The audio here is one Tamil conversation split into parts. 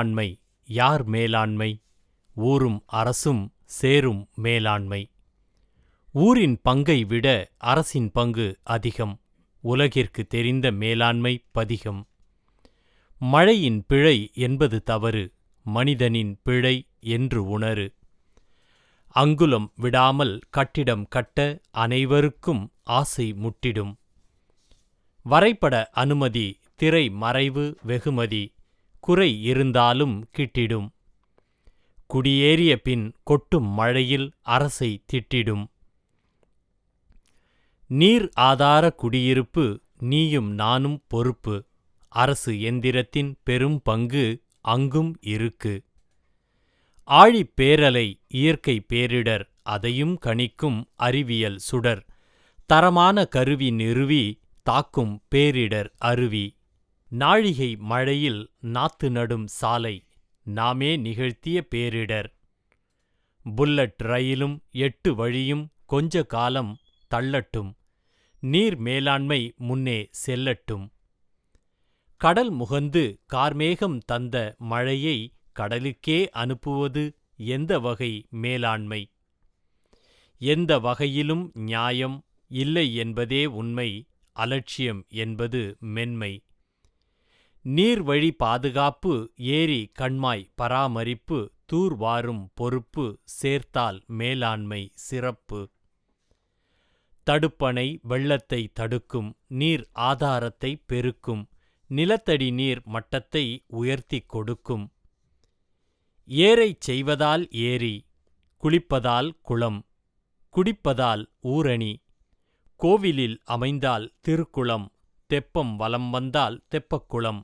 மேலாண்மை யார் மேலாண்மை? ஊரும் அரசும் சேரும் மேலாண்மை. ஊரின் பங்கை விட அரசின் பங்கு அதிகம். உலகிற்கு தெரிந்த மேலாண்மை பதிகம். மழையின் பிழை என்பது தவறு மனிதனின் பிழை என்று உணரு. அங்குலம் விடாமல் கட்டிடம் கட்ட அனைவருக்கும் ஆசை முட்டிடும். வரைபட அனுமதி திரை மறைவு வெகுமதி. குறை இருந்தாலும் கிட்டிடும். குடியேறிய பின் கொட்டும் மழையில் அரசை திட்டிடும். நீர் ஆதார குடியிருப்பு நீயும் நானும் பொறுப்பு. அரசு எந்திரத்தின் பெரும் பங்கு அங்கும் இருக்கு. ஆழிப் பேரலை இயற்கை பேரிடர் அதையும் கணிக்கும் அறிவியல் சுடர். தரமான கருவி நிறுவி தாக்கும் பேரிடர் அருவி. நாழிகை மழையில் நாத்து நடும் சாலை நாமே நிகழ்த்திய பேரிடர். புல்லட் ரயிலும் எட்டு வழியும் கொஞ்ச காலம் தள்ளட்டும். நீர் மேலாண்மை முன்னே செல்லட்டும். கடல் முகந்து கார்மேகம் தந்த மழையை கடலுக்கே அனுப்புவது எந்த வகை மேலாண்மை? எந்த வகையிலும் நியாயம் இல்லை என்பதே உண்மை அலட்சியம் என்பது மென்மை. நீர்வழி பாதுகாப்பு ஏரி கண்மாய் பராமரிப்பு தூர்வாரும் பொறுப்பு சேர்த்தால் மேலாண்மை சிறப்பு. தடுப்பணை வெள்ளத்தை தடுக்கும் நீர் ஆதாரத்தை பெருக்கும் நிலத்தடி நீர் மட்டத்தை உயர்த்திக் கொடுக்கும். ஏரைச் செய்வதால் ஏரி குளிப்பதால் குளம் குடிப்பதால் ஊரணி கோவிலில் அமைந்தால் திருக்குளம் தெப்பம் வலம் வந்தால் தெப்பக்குளம்.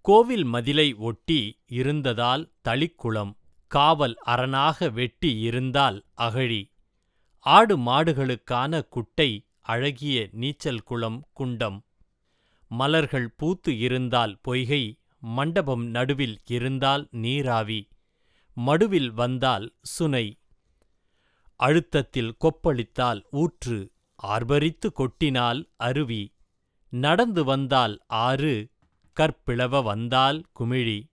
கோவில் மதிலை ஒட்டி இருந்ததால் தளிக்குளம் காவல் அரணாக வெட்டி இருந்தால் அகழி. ஆடு மாடுகளுக்கான குட்டை அழகிய நீச்சல் குளம் குண்டம். மலர்கள் பூத்து இருந்தால் பொய்கை மண்டபம் நடுவில் இருந்தால் நீராவி. மடுவில் வந்தால் சுனை. அழுத்தத்தில் கொப்பளித்தால் ஊற்று ஆர்ப்பரித்து கொட்டினால் அருவி. நடந்து வந்தால் ஆறு கற்பிளவ வந்தால் குமிழி.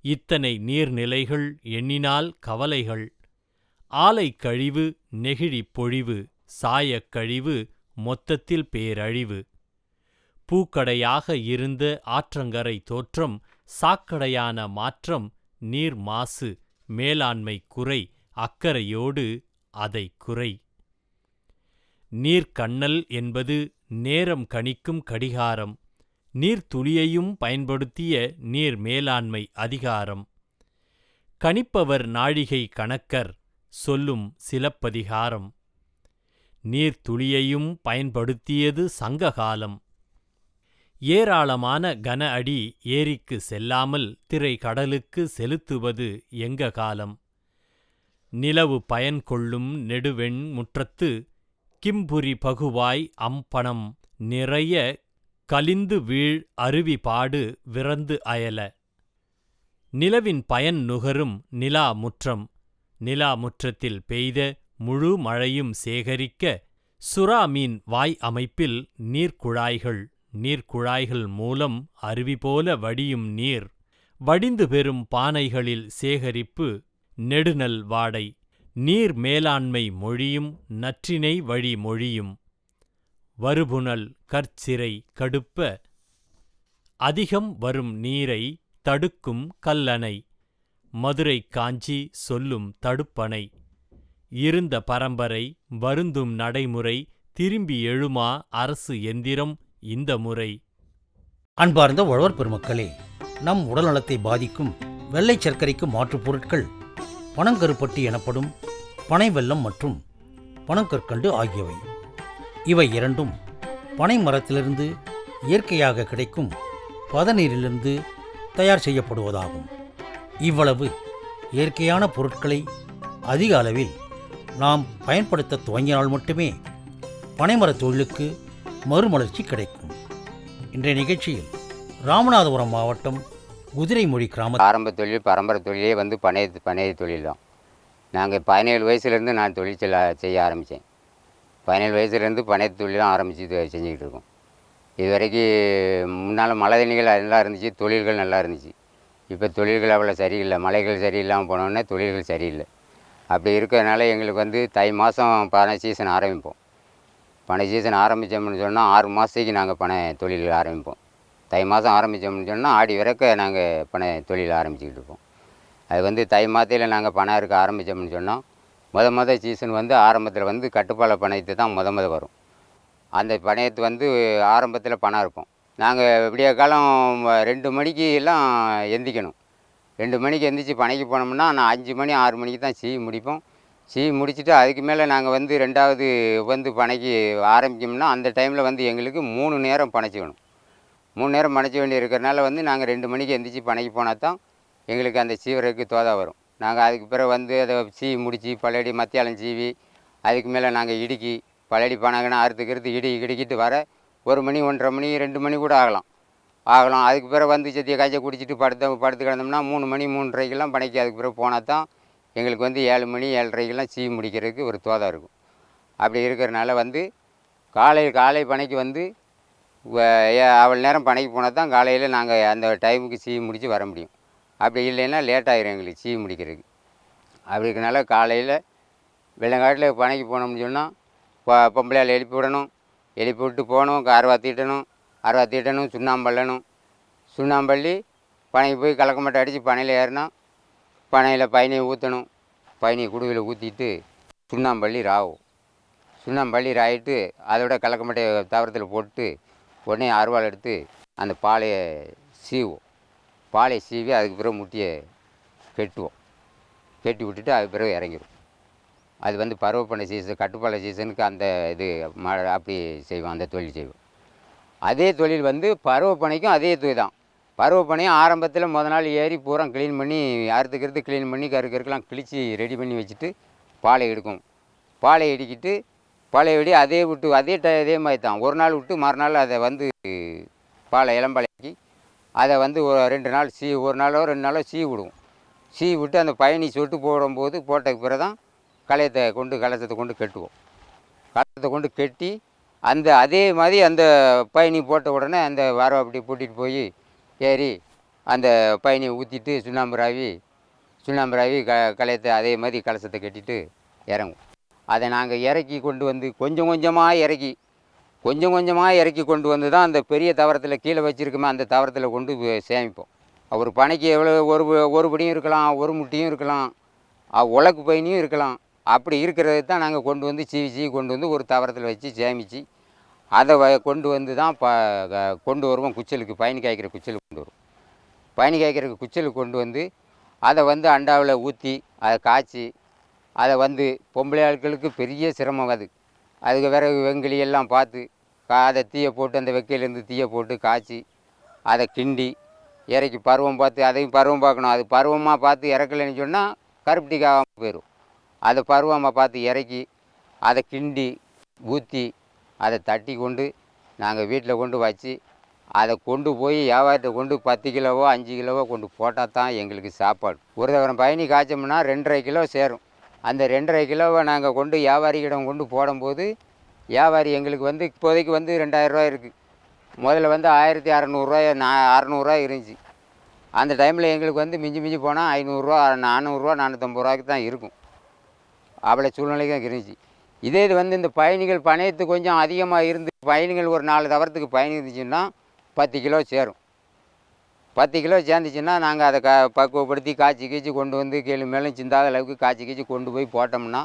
இத்தனை நீர்நிலைகள் எண்ணினால் கவலைகள். ஆலை கழிவு நெகிழிப் பொழிவு சாயக் கழிவு மொத்தத்தில் பேரழிவு. பூக்கடையாக இருந்த ஆற்றங்கரை தோற்றம் சாக்கடையான மாற்றம் நீர் மாசு மேலாண்மை குறை அக்கறையோடு அதை குறை. நீர்க்கண்ணல் என்பது நேரம் கணிக்கும் கடிகாரம். நீர்த்துளியையும் பயன்படுத்திய நீர் மேலாண்மை அதிகாரம். கணிப்பவர் நாழிகை கணக்கர் சொல்லும் சிலப்பதிகாரம். நீர்த்துளியையும் பயன்படுத்தியது சங்ககாலம். ஏராளமான கன அடி ஏரிக்கு செல்லாமல் திரை கடலுக்கு செலுத்துவது எங்க காலம் நிலவு பயன் கொள்ளும் நெடுவெண் முற்றத்து கிம்புரி பகுவாய் அம்பணம் நிறைய கலிந்து வீழ் அருவி பாடு விரந்து அயல. நிலவின் பயன் நுகரும் நிலா முற்றம். நிலா முற்றத்தில் பெய்த முழு மழையும் சேகரிக்க சுறா மீன் வாய் அமைப்பில் நீர்க்குழாய்கள் நீர்க்குழாய்கள் மூலம் அருவி போல வடியும் நீர். வடிந்து பெறும் பானைகளில் சேகரிப்பு நெடுநல் வாடை. நீர் மேலாண்மை மொழியும் நற்றினை வழி மொழியும். வருபுனல் கற்சிறை கடுப்ப. அதிகம் வரும் நீரை தடுக்கும் கல்லணை. மதுரை காஞ்சி சொல்லும் தடுப்பணை. இருந்த பரம்பரை வருந்தும் நடைமுறை திரும்பி எழுமா அரசு எந்திரம் இந்த முறை. அன்பார்ந்த உழவர் பெருமக்களே நம் உடல்நலத்தை பாதிக்கும் வெள்ளை சர்க்கரைக்கு மாற்றுப் பொருட்கள் பனங்கருப்பட்டி எனப்படும் பனை வெல்லம் மற்றும் பனங்கற்கண்டு ஆகியவை. இவை இரண்டும் பனை மரத்திலிருந்து இயற்கையாக கிடைக்கும் பதநீரிலிருந்து தயார் செய்யப்படுவதாகும். இவ்வளவு இயற்கையான பொருட்களை அதிக அளவில் நாம் பயன்படுத்த துவங்கினால் மட்டுமே பனைமரத் தொழிலுக்கு மறுமலர்ச்சி கிடைக்கும். இன்றைய நிகழ்ச்சியில் ராமநாதபுரம் மாவட்டம் குதிரைமொழி கிராம ஆரம்ப தொழில் பரம்பரை தொழிலே வந்து பனைய பனைய தொழில் தான். நாங்கள் பதினேழு வயசுலேருந்து நான் தொழில் செய்ய ஆரம்பித்தேன். பதினேழு வயசுலேருந்து பனைய தொழில் ஆரம்பித்து இது செஞ்சுக்கிட்டு இருக்கோம். இது வரைக்கும் முன்னால் மழை தண்ணிகள் நல்லா இருந்துச்சு தொழில்கள் நல்லா இருந்துச்சு. இப்போ தொழில்கள் அவ்வளோ சரியில்லை. மழைகள் சரியில்லாமல் போனோடனே தொழில்கள் சரியில்லை. அப்படி இருக்கிறதுனால எங்களுக்கு வந்து தை மாதம் பனை சீசன் ஆரம்பிப்போம். பனை சீசன் ஆரம்பித்தோம்னு சொன்னால் ஆறு மாதத்துக்கு நாங்கள் பனை தொழில் ஆரம்பிப்போம். தை மாதம் ஆரம்பித்தோம்னு சொன்னால் ஆடி வரைக்க நாங்கள் பனை தொழில் ஆரம்பிச்சுக்கிட்டு இருப்போம் அது வந்து தை மாதத்தில் நாங்கள் பணம் இருக்க ஆரம்பித்தோம்னு சொன்னால் முத முத சீசன் வந்து ஆரம்பத்தில் வந்து கட்டுப்பால பணையத்து தான் முத முத வரும். அந்த பணையத்து வந்து ஆரம்பத்தில் பணம் இருக்கும். நாங்கள் விடிய காலம் ரெண்டு மணிக்கு எல்லாம் எந்திக்கணும். ரெண்டு மணிக்கு எந்திரிச்சு பனைக்கு போனோம்னா நான் அஞ்சு மணி ஆறு மணிக்கு தான் சீ முடிப்போம். சீ முடிச்சுட்டு அதுக்கு மேலே நாங்கள் வந்து ரெண்டாவது வந்து பனைக்கு ஆரம்பிக்கோம்னா அந்த டைமில் வந்து எங்களுக்கு மூணு நேரம் பணச்சிக்கணும். மூணு நேரம் பனைச்ச வேண்டி இருக்கிறனால வந்து நாங்கள் ரெண்டு மணிக்கு எந்திரிச்சு பனைக்கு போனால் தான் எங்களுக்கு அந்த சீவரக்கு தோதா வரும். நாங்கள் அதுக்கு பிறகு வந்து அதை சீவி முடித்து பழையடி மத்தியாலம் சீவி அதுக்கு மேலே நாங்கள் இடுக்கி பழையடி பணங்கனா அறுத்துக்கிறது இடி இடுக்கிட்டு வர ஒரு மணி ஒன்றரை மணி ரெண்டு மணி கூட ஆகலாம். ஆகலாம். அதுக்கு பிறகு வந்து சத்திய காய்ச்ச குடிச்சிட்டு படுத்த படுத்து கிடந்தோம்னா மூணு மணி மூன்றரைக்கெல்லாம் பனைக்கு அதுக்கு பிறகு போனால் தான் எங்களுக்கு வந்து ஏழு மணி ஏழரைக்கெல்லாம் சீவி முடிக்கிறதுக்கு ஒரு தோதா இருக்கும். அப்படி இருக்கிறனால வந்து காலை காலை பனைக்கு வந்து அவ்வளோ நேரம் பனைக்கு போனால் தான் காலையில் நாங்கள் அந்த டைமுக்கு சீவி முடித்து வர முடியும். அப்படி இல்லைன்னா லேட் ஆகிரும் எங்களுக்கு சீவி முடிக்கிறதுக்கு. அப்படி இருக்கனால காலையில் வெள்ளங்காட்டில் பனைக்கு போனோம்னு சொன்னால் இப்போ பொம்பளையால் எழுப்பி விடணும். எழுப்பி விட்டு போகணும் அருவா தீட்டணும் அருவா தீட்டணும் சுண்ணாம்பள்ளணும். சுண்ணாம்பள்ளி பனைக்கு போய் கலக்க மட்டை அடித்து பனையில் ஏறினா பனையில் பயணியை ஊற்றணும் பயணி குடுவையில் ஊற்றிட்டு சுண்ணாம்பள்ளி ராவும். சுண்ணாம்பள்ளி ராயிட்டு அதோட கலக்க மட்டையை தவரத்தில் போட்டு உடனே அருவாள் எடுத்து அந்த பாலையை சீவும் பாலை சீவி அதுக்கு பிறகு முட்டியை கெட்டுவோம். கெட்டி விட்டுட்டு அதுக்கு பிறகு இறங்கிடும் அது வந்து பருவப்பனை சீசன் கட்டுப்பாலை சீசனுக்கு அந்த இது மழை அப்படி செய்வோம் அந்த தொழில் செய்வோம். அதே தொழில் வந்து பருவப்பனைக்கும் அதே தொழில் தான். பருவப்பனையும் ஆரம்பத்தில் முத நாள் ஏறி பூரா க்ளீன் பண்ணி அறுத்துக்கிறது க்ளீன் பண்ணி கருக்கருக்கெல்லாம் கிழித்து கிழிச்சு ரெடி பண்ணி வச்சுட்டு பாலை எடுக்கும். பாலை இடிக்கிட்டு பாலை விடி அதே விட்டு அதே ட அதே மாதிரி தான். ஒரு நாள் விட்டு மறுநாள் அதை வந்து பாலை இளம்பாலைக்கு அதை வந்து ஒரு ரெண்டு நாள் சீ ஒரு நாளோ ரெண்டு நாளோ சீ விடுவோம். சீ விட்டு அந்த பயணி சொட்டு போடும்போது போட்டதுக்கு பிறகு தான் களையத்தை கொண்டு கலசத்தை கொண்டு கட்டுவோம். கலசத்தை கொண்டு கட்டி அந்த அதே மாதிரி அந்த பயணி போட்ட உடனே அந்த வாரம் அப்படி பூட்டிகிட்டு போய் ஏறி அந்த பயணியை ஊற்றிட்டு சுண்ணாம்பு ராவி சுண்ணாம்பு ராவி க களையத்தை அதே மாதிரி கலசத்தை கட்டிட்டு இறங்கும் அதை நாங்கள் இறக்கி கொண்டு வந்து கொஞ்சம் கொஞ்சமாக இறக்கி கொஞ்சம் கொஞ்சமாக இறக்கி கொண்டு வந்து தான் அந்த பெரிய தவரத்தில் கீழே வச்சுருக்குமே அந்த தவரத்தில் கொண்டு போய் சேமிப்போம். ஒரு பனைக்கு எவ்வளோ ஒரு ஒரு படியும் இருக்கலாம் ஒரு முட்டியும் இருக்கலாம் உலக்கு பயணியும் இருக்கலாம். அப்படி இருக்கிறது தான் நாங்கள் கொண்டு வந்து சீவி சீவி கொண்டு வந்து ஒரு தவரத்தில் வச்சு சேமித்து அதை வ கொண்டு வந்து தான் ப க- கொண்டு வருவோம் குச்சலுக்கு பயணி காய்க்கிற குச்சலுக்கு கொண்டு வருவோம். பயணி காய்க்கிற குச்சலுக்கு கொண்டு வந்து அதை வந்து அண்டாவில் ஊற்றி அதை காய்ச்சி அதை வந்து பொம்பளை ஆட்களுக்கு பெரிய சிரமம் அது. அதுக்கு விறகு வெங்கிலியெல்லாம் பார்த்து கா- அதை தீயை போட்டு அந்த வெக்கையிலேருந்து தீயை போட்டு காய்ச்சி அதை கிண்டி இறக்கி பருவம் பார்த்து அதையும் பருவம் பார்க்கணும். அது பருவமாக பார்த்து இறக்கலைன்னு சொன்னால் கருப்பட்டிக்காகாமல் போயிடும் அதை பருவமாக பார்த்து இறக்கி அதை கிண்டி ஊற்றி அதை தட்டி கொண்டு நாங்கள் வீட்டில் கொண்டு வச்சு அதை கொண்டு போய் வியாபாரத்தை கொண்டு பத்து கிலோவோ அஞ்சு கிலோவோ கொண்டு போட்டால் தான் எங்களுக்கு சாப்பாடு. ஒரு தவிர பயணி காய்ச்சோம்னா ரெண்டரை கிலோ சேரும். அந்த ரெண்டரை கிலோவை நாங்கள் கொண்டு வியாபாரிகளிடம் கொண்டு போடும்போது வியாபாரி எங்களுக்கு வந்து இப்போதைக்கு வந்து ரெண்டாயிரரூவா இருக்குது முதல்ல வந்து ஆயிரத்தி அறநூறுரூவா நான் அறநூறுவா இருந்துச்சு. அந்த டைமில் எங்களுக்கு வந்து மிஞ்சி மிஞ்சி போனால் ஐநூறுரூவா நானூறுரூவா நானூற்றம்பது ரூபாய்க்கு தான் இருக்கும். அவ்வளோ சூழ்நிலைக்கு தான் இருந்துச்சு. இதே இது வந்து இந்த பயணிகள் பணையத்து கொஞ்சம் அதிகமாக இருந்து பயணிகள் ஒரு நாலு தவறத்துக்கு பயணி இருந்துச்சுன்னா பத்து கிலோ சேரும். பத்து கிலோ சேர்ந்துச்சுன்னா நாங்கள் அதை க பக்குவப்படுத்தி காய்ச்சி கீச்சி கொண்டு வந்து கீழே மேலும் சிந்தாத அளவுக்கு காய்ச்சி கீச்சி கொண்டு போய் போட்டோம்னா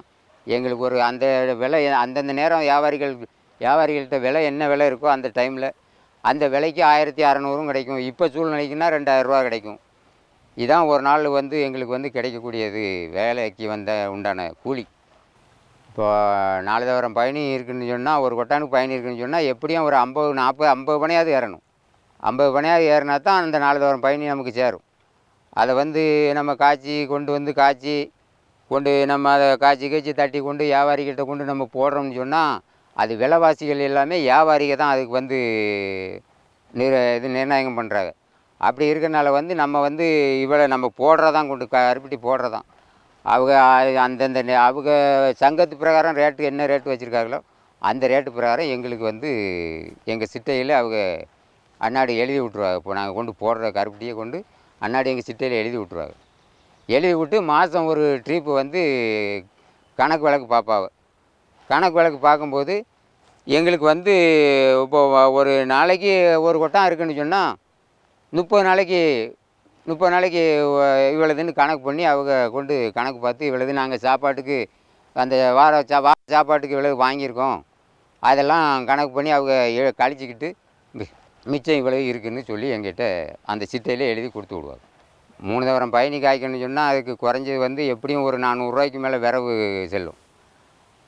எங்களுக்கு ஒரு அந்த விலை அந்தந்த நேரம் வியாபாரிகள் வியாபாரிகள்கிட்ட விலை என்ன விலை இருக்கோ அந்த டைமில் அந்த விலைக்கு ஆயிரத்தி அறநூறும் கிடைக்கும். இப்போ சூழ்நிலைக்குன்னா ரெண்டாயிரரூவா கிடைக்கும். இதான் ஒரு நாள் வந்து எங்களுக்கு வந்து கிடைக்கக்கூடியது வேலைக்கு வந்த உண்டான கூலி. இப்போ நாலு தவரம் பயணி இருக்குன்னு சொன்னால் ஒரு கொட்டானுக்கு பயணி இருக்குன்னு சொன்னால் எப்படியும் ஒரு ஐம்பது நாற்பது ஐம்பது பணியாவது ஏறணும். ஐம்பது பனையாவது ஏறினா தான் அந்த நாலு தவரம் பயணி நமக்கு சேரும். அதை வந்து நம்ம காய்ச்சி கொண்டு வந்து காய்ச்சி கொண்டு நம்ம அதை காய்ச்சி காய்ச்சி தட்டி கொண்டு வியாபாரிகிட்ட கொண்டு நம்ம போடுறோம்னு சொன்னால் அது விலைவாசிகள் எல்லாமே வியாபாரிக தான் அதுக்கு வந்து நிர இது நிர்ணயம் பண்ணுறாங்க அப்படி இருக்கிறனால வந்து நம்ம வந்து இவ்வளோ நம்ம போடுறதான் கொண்டு கருப்பட்டி போடுறதான் அவங்க அந்தந்த நே- அவங்க சங்கத்து பிரகாரம் ரேட்டு என்ன ரேட்டு வச்சுருக்காங்களோ அந்த ரேட்டு பிரகாரம் எங்களுக்கு வந்து எங்கள் சிட்டையில் அவங்க அன்னாடி எழுதி விட்ருவாங்க இப்போ நாங்கள் கொண்டு போடுற கருப்பட்டியை கொண்டு அன்னாடி எங்கள் சிட்டையில் எழுதி விட்ருவாங்க எழுதி விட்டு மாதம் ஒரு ட்ரிப்பு வந்து கணக்கு வழக்கு பார்ப்பாவ கணக்கு வழக்கு பார்க்கும்போது எங்களுக்கு வந்து இப்போ ஒரு நாளைக்கு ஒரு கொட்டம் இருக்குன்னு சொன்னால் முப்பது நாளைக்கு முப்பது நாளைக்கு இவ்வளோதுன்னு கணக்கு பண்ணி அவங்க கொண்டு கணக்கு பார்த்து இவ்வளவு நாங்கள் சாப்பாட்டுக்கு அந்த வார சா வார சாப்பாட்டுக்கு இவ்வளவு வாங்கியிருக்கோம். அதெல்லாம் கணக்கு பண்ணி அவங்க கழிச்சிக்கிட்டு மிச்சம் இவ்வளவு இருக்குதுன்னு சொல்லி எங்கிட்ட அந்த சிட்டையில் எழுதி கொடுத்து விடுவாங்க மூணு தவரம் பயணி காய்க்கணும்னு சொன்னால் அதுக்கு குறைஞ்சது வந்து எப்படியும் ஒரு நானூறுரூவாய்க்கு மேலே விரவு செல்லும்.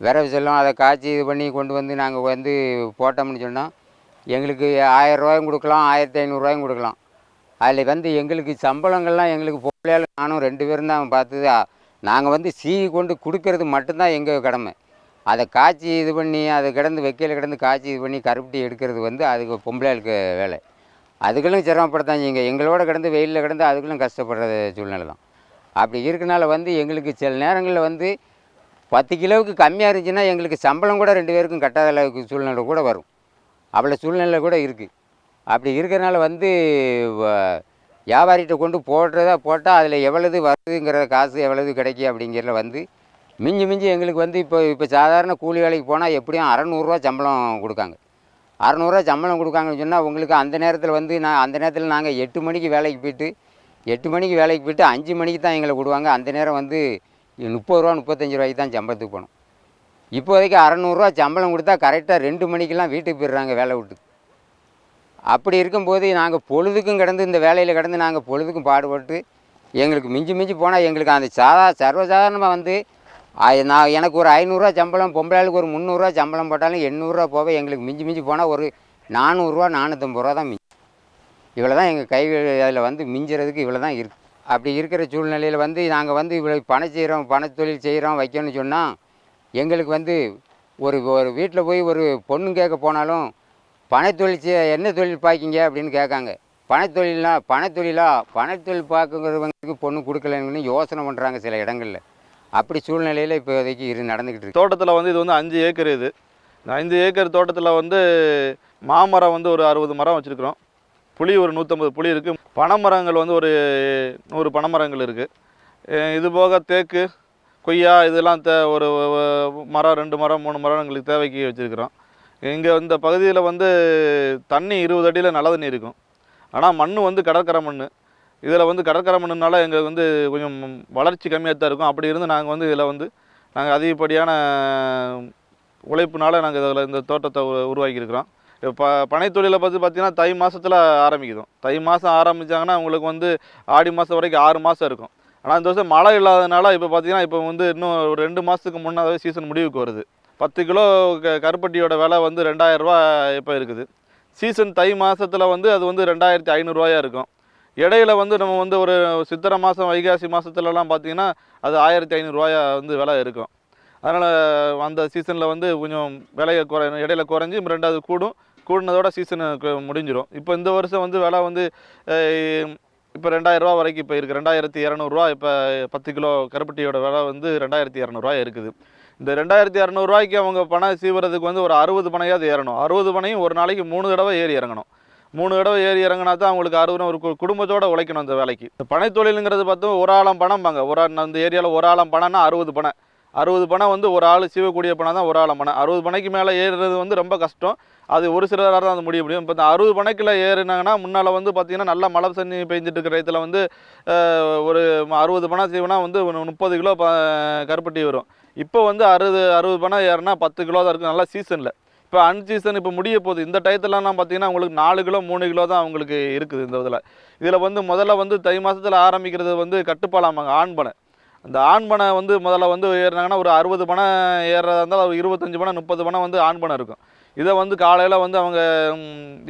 விரவு செல்லும் அதை காய்ச்சி இது பண்ணி கொண்டு வந்து நாங்கள் வந்து போட்டோம்னு சொன்னால் எங்களுக்கு ஆயிரரூவாயும் கொடுக்கலாம் ஆயிரத்தி ஐநூறுரூவாயும் கொடுக்கலாம். அதில் வந்து எங்களுக்கு சம்பளங்கள்லாம் எங்களுக்கு பொம்பளையால் நானும் ரெண்டு பேரும் தான் பார்த்தது. நாங்கள் வந்து சீவி கொண்டு கொடுக்கறது மட்டும்தான் எங்கள் கடமை. அதை காய்ச்சி இது பண்ணி அதை கிடந்து வைக்கையில் கிடந்து காய்ச்சி இது பண்ணி கருப்பட்டி எடுக்கிறது வந்து அதுக்கு பொம்பளைகளுக்கு வேலை. அதுகளும் சிரமப்படத்தான் செய்யுங்க எங்களோட கிடந்து வெயிலில் கிடந்து அதுகளும் கஷ்டப்படுற சூழ்நிலை தான். அப்படி இருக்கனால வந்து எங்களுக்கு சில நேரங்களில் வந்து பத்து கிலோவுக்கு கம்மியாக இருந்துச்சுன்னா எங்களுக்கு சம்பளம் கூட ரெண்டு பேருக்கும் கட்டாத அளவுக்கு சூழ்நிலை கூட வரும். அவ்வளோ சூழ்நிலை கூட இருக்குது அப்படி இருக்கிறனால வந்து வ- வியாபாரிகிட்ட கொண்டு போடுறதா போட்டால் அதில் எவ்வளவு வருதுங்கிற காசு எவ்வளவு கிடைக்கும் அப்படிங்கிறத வந்து மிஞ்சி மிஞ்சி எங்களுக்கு வந்து இப்போ இப்போ சாதாரண கூலி வேலைக்கு போனால் எப்படியும் அறநூறுரூவா சம்பளம் கொடுக்காங்க. அறநூறுவா சம்பளம் கொடுக்காங்கன்னு சொன்னால் உங்களுக்கு அந்த நேரத்தில் வந்து நான் அந்த நேரத்தில் நாங்கள் எட்டு மணிக்கு வேலைக்கு போயிட்டு எட்டு மணிக்கு வேலைக்கு போயிட்டு அஞ்சு மணிக்கு தான் எங்களை விடுவாங்க. அந்த நேரம் வந்து முப்பது ரூபா முப்பத்தஞ்சு ரூபாய்க்கு தான் சம்பளத்துக்கு போகணும். இப்போதைக்கு அறநூறுரூவா சம்பளம் கொடுத்தா கரெக்டாக ரெண்டு மணிக்கெல்லாம் வீட்டுக்கு போயிடுறாங்க வேலை விட்டு அப்படி இருக்கும்போது நாங்கள் பொழுதுக்கும் கிடந்து இந்த வேலையில் கிடந்து நாங்கள் பொழுதுக்கும் பாடுபட்டு எங்களுக்கு மிஞ்சி மிஞ்சி போனால் எங்களுக்கு அந்த சாதா சர்வசாதாரணமாக வந்து அது நான் எனக்கு ஒரு ஐநூறுரூவா சம்பளம் பொம்பளைகளுக்கு ஒரு முந்நூறுரூவா சம்பளம் போட்டாலும் எண்ணூறுரூவா போக எங்களுக்கு மிஞ்சி மிஞ்சி போனால் ஒரு நானூறுரூவா நானூற்றம்பது ரூபா தான் மிஞ்சி இவ்வளோ தான் எங்கள் கை அதில் வந்து மிஞ்சுறதுக்கு இவ்வளோ தான் இருக்குது அப்படி இருக்கிற சூழ்நிலையில் வந்து நாங்கள் வந்து இவ்வளோ பணம் செய்கிறோம் பணத்தொழில் செய்கிறோம் வைக்கணும்னு சொன்னால் எங்களுக்கு வந்து ஒரு ஒரு வீட்டில் போய் ஒரு பொண்ணு கேட்க போனாலும் பனைத்தொழில் செய் என்ன தொழில் பார்க்கிங்க அப்படின்னு கேட்காங்க. பனைத்தொழிலா பனைத்தொழிலா பனைத்தொழில் பார்க்குறவங்களுக்கு பொண்ணு கொடுக்கலன்னு யோசனை பண்ணுறாங்க சில இடங்களில். அப்படி சூழ்நிலையில் இப்போதைக்கு இரு நடந்துக்கிட்டு இருக்கு. தோட்டத்தில் வந்து இது வந்து அஞ்சு ஏக்கர் இது. இந்த அஞ்சு ஏக்கர் தோட்டத்தில் வந்து மாமரம் வந்து ஒரு அறுபது மரம் வச்சுருக்குறோம். புளி ஒரு நூற்றம்பது புளி இருக்குது பனைமரங்கள் வந்து ஒரு நூறு பனைமரங்கள் இருக்குது இது போக தேக்கு கொய்யா இதெல்லாம் தே ஒரு மரம் ரெண்டு மரம் மூணு மரம் எங்களுக்கு தேவைக்கு வச்சுருக்குறோம். இங்கே இந்த பகுதியில் வந்து தண்ணி இருபது அடியில் நல்ல தண்ணி இருக்கும். ஆனால் மண் வந்து கடற்கரை மண் இதில் வந்து கடற்கரை மண்ணுனால எங்களுக்கு வந்து கொஞ்சம் வளர்ச்சி கம்மியாக தான் இருக்கும். அப்படி இருந்து நாங்கள் வந்து இதில் வந்து நாங்கள் அதிகப்படியான உழைப்புனால நாங்கள் இதில் இந்த தோட்டத்தை உ- உருவாக்கியிருக்கிறோம். இப்போ பனை தொழிலை பற்றி பார்த்திங்கன்னா தை மாதத்தில் ஆரம்பிக்குதும். தை மாதம் ஆரம்பித்தாங்கன்னா உங்களுக்கு வந்து ஆடி மாதம் வரைக்கும் ஆறு மாதம் இருக்கும். ஆனால் இந்த வருஷம் மழை இல்லாதனால இப்போ பார்த்தீங்கன்னா இப்போ வந்து இன்னும் ஒரு ரெண்டு மாதத்துக்கு முன்னாவே சீசன் முடிவுக்கு வருது. பத்து கிலோ க கருப்பட்டியோட விலை வந்து ரெண்டாயிரரூவா இப்போ இருக்குது. சீசன் தை மாதத்தில் வந்து அது வந்து ரெண்டாயிரத்தி ஐநூறுரூவாயாக இருக்கும். இடையில வந்து நம்ம வந்து ஒரு சித்திரை மாதம் வைகாசி மாதத்துலலாம் பார்த்தீங்கன்னா அது ஆயிரத்தி ஐநூறுரூவாயா வந்து விலை இருக்கும். அதனால் அந்த சீசனில் வந்து கொஞ்சம் விலையை குறை இடையில குறைஞ்சி ரெண்டாவது கூடும். கூடினதோட சீசனு முடிஞ்சிடும் இப்போ இந்த வருஷம் வந்து விலை வந்து இப்போ ரெண்டாயிரரூவா வரைக்கும் இப்போ இருக்குது ரெண்டாயிரத்தி இரநூறுவா இப்போ பத்து கிலோ கருப்பட்டியோட விலை வந்து ரெண்டாயிரத்தி இரநூறுவா இருக்குது. இந்த ரெண்டாயிரத்தி இரநூறுவாய்க்கு அவங்க பணம் சீவுறதுக்கு வந்து ஒரு அறுபது பணையாவது ஏறணும். அறுபது பணையும் ஒரு நாளைக்கு மூணு தடவை ஏறி இறங்கணும். மூணு தடவை ஏறி இறங்கினா தான் அவங்களுக்கு அறுபது ஒரு கு- உழைக்கணும் இந்த வேலைக்கு. இந்த பனை தொழிலுங்கிறது பார்த்தோம் ஒரு ஆழம் பணம்பாங்க ஒரு அந்த ஏரியாவில் ஒரு ஆழம் பணம்னா அறுபது பனை. அறுபது பணம் வந்து ஒரு ஆள் சீவக்கூடிய பணம் தான் ஒரு ஆழம் பணம் அறுபது பணைக்கு மேலே ஏறுறது வந்து ரொம்ப கஷ்டம். அது ஒரு சிலராக தான் அது முடிய முடியும். இப்போ இந்த அறுபது பணக்கில் ஏறினாங்கன்னா முன்னால் வந்து பார்த்தீங்கன்னா நல்லா மழை தண்ணி பெஞ்சிட்டு இருக்கிற இடத்துல வந்து ஒரு அறுபது பணம் சீவனா வந்து முப்பது கிலோ ப கருப்பட்டி வரும். இப்போ வந்து அறுபது அறுபது பணம் ஏறினா பத்து கிலோ தான் இருக்குது நல்லா சீசனில் இப்போ அன் சீசன் இப்போ முடிய போகுது. இந்த டயத்துலலாம் பார்த்தீங்கன்னா உங்களுக்கு நாலு கிலோ மூணு கிலோ தான் அவங்களுக்கு இருக்குது இந்த இதில். இதில் வந்து முதல்ல வந்து தை மாதத்தில் ஆரம்பிக்கிறது வந்து கட்டுப்பாலாமாங்க ஆண் பனை. அந்த ஆண் பனை வந்து முதல்ல வந்து ஏறினாங்கன்னா ஒரு அறுபது பனை ஏறுறதா இருந்தால் ஒரு இருபத்தஞ்சி பனை முப்பது பனை வந்து ஆண் பனை இருக்கும். இதை வந்து காலையில் வந்து அவங்க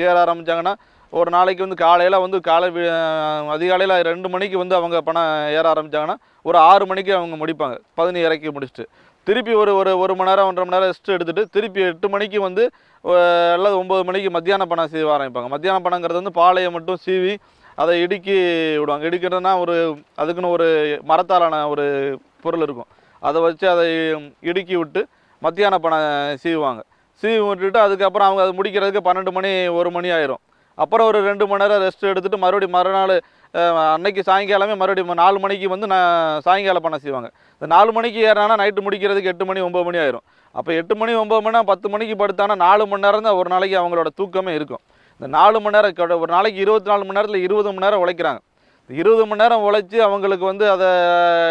ஏற ஆரம்பித்தாங்கன்னா ஒரு நாளைக்கு வந்து காலையில் வந்து காலை அதிகாலையில் ரெண்டு மணிக்கு வந்து அவங்க பணம் ஏற ஆரம்பித்தாங்கன்னா ஒரு ஆறு மணிக்கு அவங்க முடிப்பாங்க. பதினி இறக்கி முடிச்சுட்டு. திருப்பி ஒரு ஒரு ஒரு மணி நேரம் ஒன்றரை மணி நேரம் ரெஸ்ட் எடுத்துட்டு திருப்பி எட்டு மணிக்கு வந்து அல்லது ஒம்பது மணிக்கு மத்தியான பணம் சீவ ஆரம்பிப்பாங்க. மத்தியான பணங்கிறது வந்து பாலையை மட்டும் சீவி அதை இடுக்கி விடுவாங்க. இடுக்கிறதுனா ஒரு அதுக்குன்னு ஒரு மரத்தாலான ஒரு பொருள் இருக்கும். அதை வச்சு அதை இடுக்கி விட்டு மத்தியான பணம் சீவுவாங்க. சீவி விட்டுட்டு அதுக்கப்புறம் அவங்க அது முடிக்கிறதுக்கு பன்னெண்டு மணி ஒரு மணி ஆயிரும். அப்புறம் ஒரு ரெண்டு மணி நேரம் ரெஸ்ட் எடுத்துகிட்டு மறுபடியும் மறுநாள் அன்னைக்கு சாயங்காலமே மறுபடியும் நாலு மணிக்கு வந்து நான் சாயங்காலம் பண்ண செய்வாங்க. இந்த நாலு மணிக்கு ஏறினா நைட்டு முடிக்கிறதுக்கு எட்டு மணி ஒம்பது மணி ஆயிரும். அப்போ எட்டு மணி ஒம்பது மணி பத்து மணிக்கு படுத்தானா நாலு மணி நேரம் தான் ஒரு நாளைக்கு அவங்களோட தூக்கமே இருக்கும். இந்த நாலு மணி நேரம் ஒரு நாளைக்கு இருபத்தி நாலு மணி நேரத்தில் இருபது மணி நேரம் உழைக்கிறாங்க. இருபது மணி நேரம் உழைச்சி அவங்களுக்கு வந்து அதை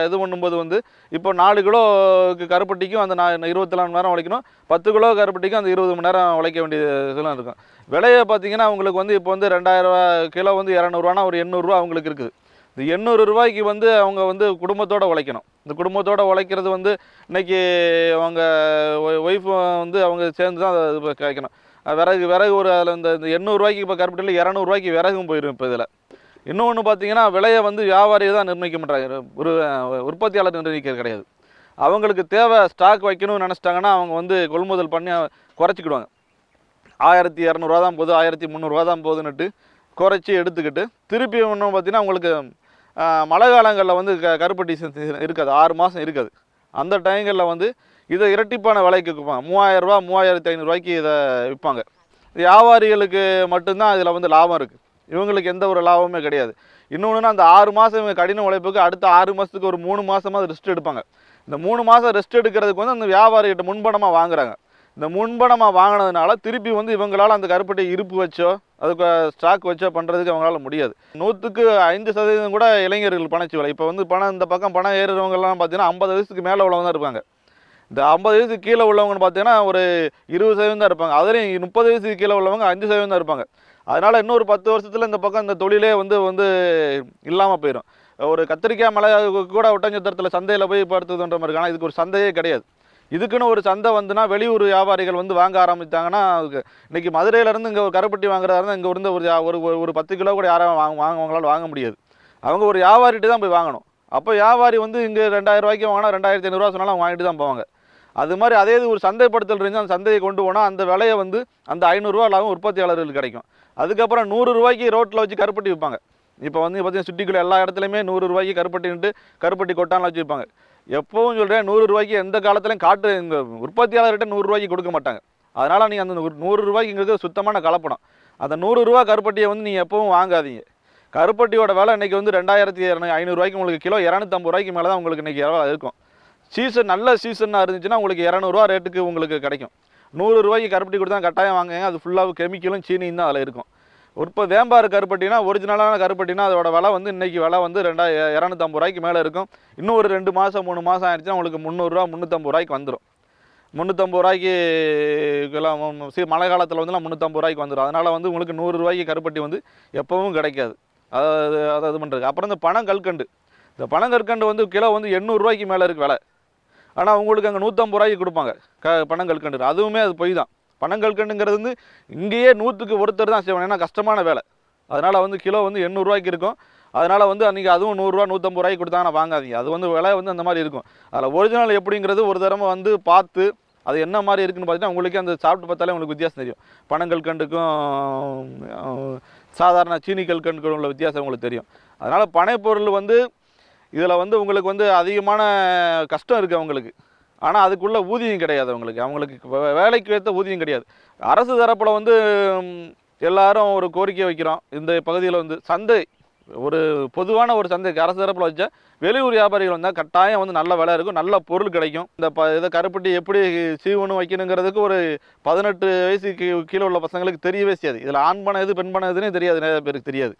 இது பண்ணும்போது வந்து இப்போ நாலு கிலோக்கு கருப்பட்டிக்கும் அந்த நான் இருபத்தி நாலு மணி நேரம் உழைக்கணும். பத்து கிலோ கருப்பட்டிக்கும் அந்த இருபது மணி நேரம் உழைக்க வேண்டிய இதெல்லாம் இருக்கும். விலையை பார்த்தீங்கன்னா அவங்களுக்கு வந்து இப்போ வந்து ரெண்டாயிரரூவா கிலோ வந்து இரநூறுவானா ஒரு எண்ணூறுரூவா அவங்களுக்கு இருக்குது. இந்த எண்ணூறு ரூபாய்க்கு வந்து அவங்க வந்து குடும்பத்தோடு உழைக்கணும். இந்த குடும்பத்தோட உழைக்கிறது வந்து இன்னைக்கு அவங்க ஒய்ஃப் வந்து அவங்க சேர்ந்து தான் அதை கிடைக்கணும் விறகு விறகு ஒரு அதில் இந்த எண்ணூறுரூவாய்க்கு இப்போ கருப்பட்டியில் இரநூறுவாய்க்கு விறகும் போயிடும் இப்போ இதில். இன்னொன்று பார்த்தீங்கன்னா விலையை வந்து வியாபாரி தான் நிர்ணயிக்க மாட்டாங்க. ஒரு உற்பத்தியாளர் நிர்ணயிக்கிறது கிடையாது. அவங்களுக்கு தேவை ஸ்டாக் வைக்கணும்னு நினச்சிட்டாங்கன்னா அவங்க வந்து கொள்முதல் பண்ணி குறைச்சிக்கிடுவாங்க. ஆயிரத்தி இரநூறுவா தான் போகுது ஆயிரத்தி முந்நூறுரூவா தான் போகுதுன்னுட்டு குறைச்சி எடுத்துக்கிட்டு திருப்பி இன்னும் பார்த்தீங்கன்னா உங்களுக்கு மழை காலங்களில் வந்து க கருப்பட்டி சீசன் இருக்காது. ஆறு மாதம் இருக்காது. அந்த டைங்களில் வந்து இதை இரட்டிப்பான விலைக்கு விற்பாங்க. மூவாயிரரூபா மூவாயிரத்தி ஐநூறுரூவாய்க்கு இதை விற்பாங்க. வியாபாரிகளுக்கு மட்டும்தான் இதில் வந்து லாபம் இருக்குது இவங்களுக்கு எந்த ஒரு லாபமே கிடையாது. இன்னொன்றுனா அந்த ஆறு மாதம் இவங்க கடின உழைப்புக்கு அடுத்த ஆறு மாதத்துக்கு ஒரு மூணு மாதமாக ரெஸ்ட் எடுப்பாங்க. இந்த மூணு மாதம் ரெஸ்ட் எடுக்கிறதுக்கு வந்து அந்த வியாபாரிகிட்ட முன்பணமாக வாங்குறாங்க. இந்த முன்பணமாக வாங்கினதுனால திருப்பி வந்து இவங்களால் அந்த கருப்பட்டை இருப்பு வச்சோ அதுக்கு ஸ்டாக் வச்சோ பண்ணுறதுக்கு அவங்களால முடியாது. நூற்றுக்கு ஐந்து சதவீதம் கூட இளைஞர்கள் பணச்சுவலை இப்போ வந்து பணம் இந்த பக்கம் பணம் ஏறுறவங்கலாம் பார்த்தீங்கன்னா ஐம்பது வயசுக்கு மேலே உள்ளவங்க தான் இருப்பாங்க. இந்த ஐம்பது வயசுக்கு கீழே உள்ளவங்கன்னு பார்த்தீங்கன்னா ஒரு இருபது சதவீதம் தான் இருப்பாங்க. அதுலேயும் முப்பது வயசுக்கு கீழே உள்ளவங்க அஞ்சு சதவீதம் தான் இருப்பாங்க. அதனால் இன்னொரு பத்து வருஷத்தில் இந்த பக்கம் இந்த தொழிலே வந்து வந்து இல்லாமல் போயிடும் ஒரு கத்திரிக்காய் மலை கூட ஒட்டஞ்சத்திரத்தில் சந்தையில் போய் படுத்துதுன்ற மாதிரி ஆனால் இதுக்கு ஒரு சந்தையே கிடையாது. இதுக்குன்னு ஒரு சந்தை வந்துன்னா வெளியூர் வியாபாரிகள் வந்து வாங்க ஆரம்பித்தாங்கன்னா அதுக்கு இன்றைக்கி மதுரையிலேருந்து இங்கே ஒரு கருப்பட்டி வாங்குறதா இருந்தால் இங்கே இருந்து ஒரு ஒரு ஒரு- பத்து கிலோ கூட யாரும் வாங்க வாங்க வாங்க முடியாது. அவங்க ஒரு வியாபாரிட்டு தான் போய் வாங்கணும். அப்போ வியாபாரி வந்து இங்கே ரெண்டாயிரம் ரூபாய்க்கு வாங்கினா ரெண்டாயிரத்தி ஐநூறுரூவா சொன்னாலும் அவங்க வாங்கிட்டு தான் போவாங்க. அது மாதிரி அதே இது ஒரு சந்தைப்படுத்தல் இருந்துச்சு அந்த சந்தையை கொண்டு போனால் அந்த விலையை வந்து அந்த ஐநூறுரூவா லாபம் உற்பத்தியாளர்களுக்கு கிடைக்கும். அதுக்கப்புறம் நூறு ரூபாய்க்கு ரோட்டில் வச்சு கருப்பட்டி விற்பாங்க. இப்போ வந்து பார்த்தீங்கன்னா சுட்டிக்குள்ள எல்லா இடத்துலையுமே நூறு ரூபாய்க்கு கருப்பட்டின்ட்டு கருப்பட்டி கொட்டான்லாம் வச்சு விற்பாங்க. எப்பவும் சொல்கிறேன் நூறு ரூபாய்க்கு எந்த காலத்துலையும் காட்டு இந்த உற்பத்தியாளர்கிட்ட நூறுரூவாய்க்கு கொடுக்க மாட்டாங்க. அதனால் நீங்கள் அந்த நூறு- நூறு ரூபாய்க்குங்கிறது சுத்தமான கலப்படம். அந்த நூறுரூவா கருப்பட்டியை வந்து நீங்கள் எப்பவும் வாங்காதீங்க. கருப்பட்டியோட விலை இன்றைக்கி வந்து ரெண்டாயிரத்தி ஐநூறுரூவாய்க்கு உங்களுக்கு கிலோ இரநூத்தம்பது ரூபாய்க்கு மேலே தான் உங்களுக்கு இன்னைக்கு விலை இருக்கும். சீசன் நல்ல சீசனாக இருந்துச்சுன்னா உங்களுக்கு இரநூறுவா ரேட்டுக்கு உங்களுக்கு கிடைக்கும். நூறு ரூபாய்க்கு கருப்பட்டி கொடுத்தா கட்டாயம் வாங்குங்க. அது ஃபுல்லாக கெமிக்கலும் சீனியும் தான் அதில் இருக்கும். இப்போ வேம்பாறு கருப்பட்டினா ஒரிஜினலான கருப்பட்டினா அதோட விலை வந்து இன்னைக்கு விலை வந்து ரெண்டா இரநூத்தம்பது ரூபாய்க்கு மேலே இருக்கும். இன்னும் ஒரு ரெண்டு மாதம் மூணு மாதம் ஆயிடுச்சுன்னா உங்களுக்கு முந்நூறுரூவா முந்நூற்றம்பது ரூபாய்க்கு வந்துடும் முந்நூற்றம்பது ரூபாய்க்கு எல்லாம் சி மழை காலத்தில் வந்துலாம் முந்நூற்றம்பது ரூபாய்க்கு வந்துடும் அதனால் வந்து உங்களுக்கு நூறு ரூபாய்க்கு கருப்பட்டி வந்து எப்பவும் கிடைக்காது. அதாவது அதை இது பண்ணுறது அப்புறம் இந்த பணம் கற்கண்டு இந்த பணம் கற்கண்டு வந்து கிலோ வந்து எண்ணூறுரூவாய்க்கு மேலே இருக்குது விலை. ஆனால் உங்களுக்கு அங்கே நூற்றம்பது ரூபாய்க்கு கொடுப்பாங்க. க பணம் அதுவுமே அது பொய் தான். பணம் வந்து இங்கேயே நூற்றுக்கு ஒருத்தர் தான் செய்வாங்க. ஏன்னா கஷ்டமான வேலை. அதனால் வந்து கிலோ வந்து எண்ணூறுரூவாய்க்கு இருக்கும். அதனால் வந்து அன்றைக்கி அதுவும் நூறுரூவா நூற்றம்பது ரூபாய்க்கு கொடுத்தாங்கன்னா வாங்காதீங்க. அது வந்து விலை வந்து அந்த மாதிரி இருக்கும். அதில் ஒரிஜினல் எப்படிங்கிறது ஒரு தடவை வந்து பார்த்து அது என்ன மாதிரி இருக்குன்னு பார்த்தீங்கன்னா உங்களுக்கே அந்த சாப்பிட்டு பார்த்தாலே உங்களுக்கு வித்தியாசம் தெரியும். பணங்கள் கண்டுக்கும் சாதாரண சீனி கல்கண்டுக்கும் உள்ள வித்தியாசம் உங்களுக்கு தெரியும். அதனால் பனைப்பொருள் வந்து இதில் வந்து உங்களுக்கு வந்து அதிகமான கஷ்டம் இருக்குது அவங்களுக்கு. ஆனால் அதுக்குள்ளே ஊதியம் கிடையாது அவங்களுக்கு. அவங்களுக்கு வே- வேலைக்கு ஏற்ற ஊதியம் கிடையாது. அரசு தரப்பில் வந்து எல்லாரும் ஒரு கோரிக்கை வைக்கிறோம். இந்த பகுதியில் வந்து சந்தை ஒரு பொதுவான ஒரு சந்தைக்கு அரசு தரப்பில் வச்சா வெளியூர் வியாபாரிகள் வந்தால் கட்டாயம் வந்து நல்ல விலை இருக்கும் நல்ல பொருள் கிடைக்கும். இந்த ப இதை கருப்பட்டி எப்படி சீவனும் வைக்கணுங்கிறதுக்கு ஒரு பதினெட்டு வயசுக்கு கீழே உள்ள பசங்களுக்கு தெரியவே செய்யாது. இதில் ஆண் பணம் எது பெண் பணம் எதுனே தெரியாது நிறைய பேருக்கு தெரியாது.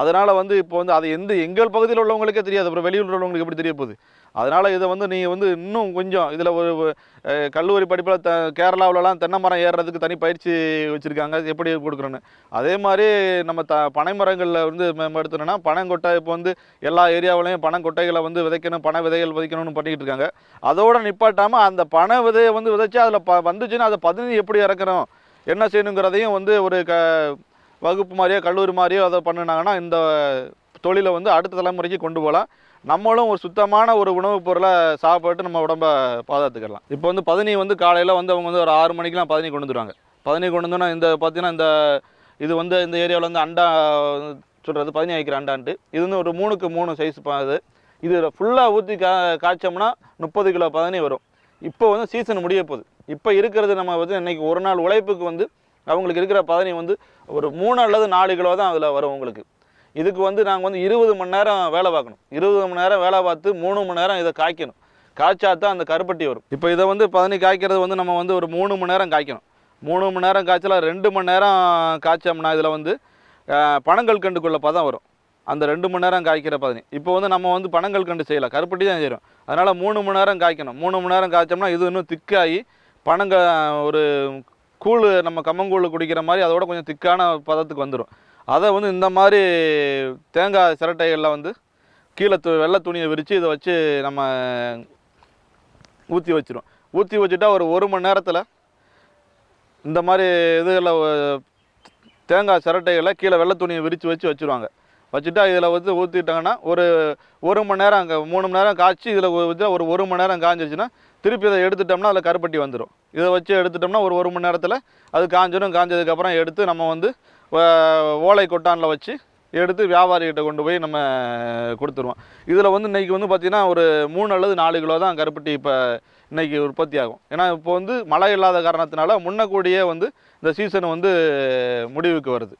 அதனால் வந்து இப்போ வந்து அது எந்த எங்கள் பகுதியில் உள்ளவங்களுக்கே தெரியாது. அப்புறம் வெளியூர் உள்ளவங்களுக்கு எப்படி தெரிய போகுது? அதனால் இதை வந்து நீங்கள் வந்து இன்னும் கொஞ்சம் இதில் ஒரு கல்லூரி படிப்பில் த கேரளாவிலலாம் தென்னை மரம் ஏறுறதுக்கு தனி பயிற்சி வச்சுருக்காங்க. எப்படி கொடுக்குறோன்னு. அதே மாதிரி நம்ம த பனை மரங்களில் வந்து மேம்படுத்தணும்னா பனங்கொட்டை இப்போ வந்து எல்லா ஏரியாவிலையும் பனங்கொட்டைகளை வந்து விதைக்கணும் பனை விதைகள் விதைக்கணும்னு பண்ணிக்கிட்டு இருக்காங்க. அதோடு நிப்பாட்டாமல் அந்த பனை விதையை வந்து விதைச்சு அதில் ப வந்துச்சுன்னா அதை பதினஞ்சு எப்படி இறக்கணும் என்ன செய்யணுங்கிறதையும் வந்து ஒரு க வகுப்பு மாதிரியோ கல்லூரி மாதிரியோ அதை பண்ணினாங்கன்னா இந்த தொழிலை வந்து அடுத்த தலைமுறைக்கு கொண்டு போகலாம். நம்மளும் ஒரு சுத்தமான ஒரு உணவுப் பொருளை சாப்பிட்டு நம்ம உடம்ப பாதுகாத்துக்கலாம். இப்போ வந்து பதினி வந்து காலையில் வந்து அவங்க வந்து ஒரு ஆறு மணிக்கெலாம் பதினி கொண்டு வந்துடுவாங்க பதினி கொண்டு வந்தோன்னா இந்த பார்த்தீங்கன்னா இந்த இது வந்து இந்த ஏரியாவில் வந்து அண்டா சொல்கிறது பதினி வைக்கிற அண்டான்ட்டு. இது வந்து ஒரு மூணுக்கு மூணு சைஸ் இது. இது ஃபுல்லாக ஊற்றி கா காய்ச்சோம்னா முப்பது கிலோ பதினி வரும். இப்போ வந்து சீசன் முடிய போகுது. இப்போ இருக்கிறது நம்ம வந்து இன்னைக்கு ஒரு நாள் உழைப்புக்கு வந்து அவங்களுக்கு இருக்கிற பதனி வந்து ஒரு மூணு அல்லது நாலு கிலோ தான் அதில் வரும் உங்களுக்கு. இதுக்கு வந்து நாங்கள் வந்து இருபது மணி நேரம் வேலை பார்க்கணும். இருபது மணி நேரம் வேலை பார்த்து மூணு மணி நேரம் இதை காய்க்கணும். காய்ச்சா தான் அந்த கருப்பட்டி வரும். இப்போ இதை வந்து பதனி காய்க்கிறது வந்து நம்ம வந்து ஒரு மூணு மணி நேரம் காய்க்கணும். மூணு மணி நேரம் காய்ச்சலாம் ரெண்டு மணி நேரம் காய்ச்சோம்னா இதில் வந்து பனங்கள் கண்டுக்குள்ள பதம் வரும். அந்த ரெண்டு மணி நேரம் காய்க்கிற பதனி. இப்போ வந்து நம்ம வந்து பனங்கள் கண்டு செய்யலாம் கருப்பட்டி தான் செய்கிறோம் அதனால் மூணு மணி நேரம் காய்க்கணும். மூணு மணி நேரம் காய்ச்சோம்னா இது இன்னும் திக்காகி பனங்க ஒரு கூழ் நம்ம கம்மங்கூழ் குடிக்கிற மாதிரி அதோட கொஞ்சம் திக்கான பதத்துக்கு வந்துடும் அதை வந்து இந்த மாதிரி தேங்காய் சிரட்டைகளில் வந்து கீழே து வெள்ளை துணியை விரித்து இதை வச்சு நம்ம ஊற்றி வச்சிரும். ஊற்றி வச்சுட்டா ஒரு ஒரு மணி நேரத்தில் இந்த மாதிரி இதில் தேங்காய் சிரட்டைகளை கீழே வெள்ளை துணியை விரித்து வச்சு வச்சுருவாங்க. வச்சுட்டா இதில் வந்து ஊற்றிட்டாங்கன்னா ஒரு ஒரு மணி நேரம் அங்கே மூணு மணி நேரம் காய்ச்சி இதில் வச்சு ஒரு ஒரு மணி நேரம் காய்ஞ்சிச்சுன்னா திருப்பி இதை எடுத்துட்டோம்னா அதில் கருப்பட்டி வந்துடும் இதை வச்சு எடுத்துட்டோம்னா ஒரு ஒரு மணி நேரத்தில் அது காஞ்சிடும் காஞ்சதுக்கப்புறம் எடுத்து நம்ம வந்து ஓலை கொட்டானில் வச்சு எடுத்து வியாபாரிகிட்ட கொண்டு போய் நம்ம கொடுத்துருவோம். இதில் வந்து இன்றைக்கி வந்து பார்த்திங்கன்னா ஒரு மூணு அல்லது நாலு கிலோ தான் கருப்பட்டி இப்போ இன்றைக்கி உற்பத்தி ஆகும். ஏன்னா இப்போ வந்து மழை இல்லாத காரணத்தினால முன்னக்கூடியே வந்து இந்த சீசன் வந்து முடிவுக்கு வருது.